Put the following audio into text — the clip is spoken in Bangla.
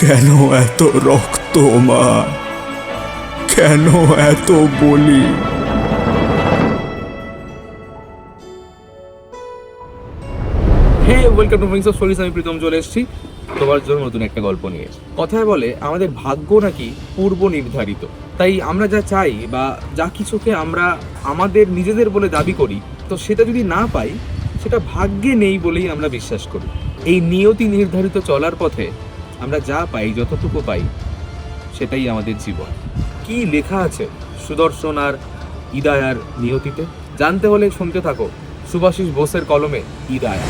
কেন এত রক্ত, মা? কেন এত বলি? Hey welcome to mix of stories আমি প্রীতম, চলে এসেছি তোমার জন্য নতুন একটা গল্প নিয়ে। কথায় বলে, আমাদের ভাগ্য নাকি পূর্ব নির্ধারিত। তাই আমরা যা চাই বা যা কিছুকে আমরা আমাদের নিজেদের বলে দাবি করি, তো সেটা যদি না পাই সেটা ভাগ্যে নেই বলেই আমরা বিশ্বাস করি। এই নিয়তি নির্ধারিত চলার পথে আমরা যা পাই, যতটুকু পাই, সেটাই আমাদের জীবন। কি লেখা আছে সুদর্শন আর ইদায়ার নিয়তিতে? জানতে হলে শুনতে থাকো সুভাষিস বোসের কলমে ইদায়া।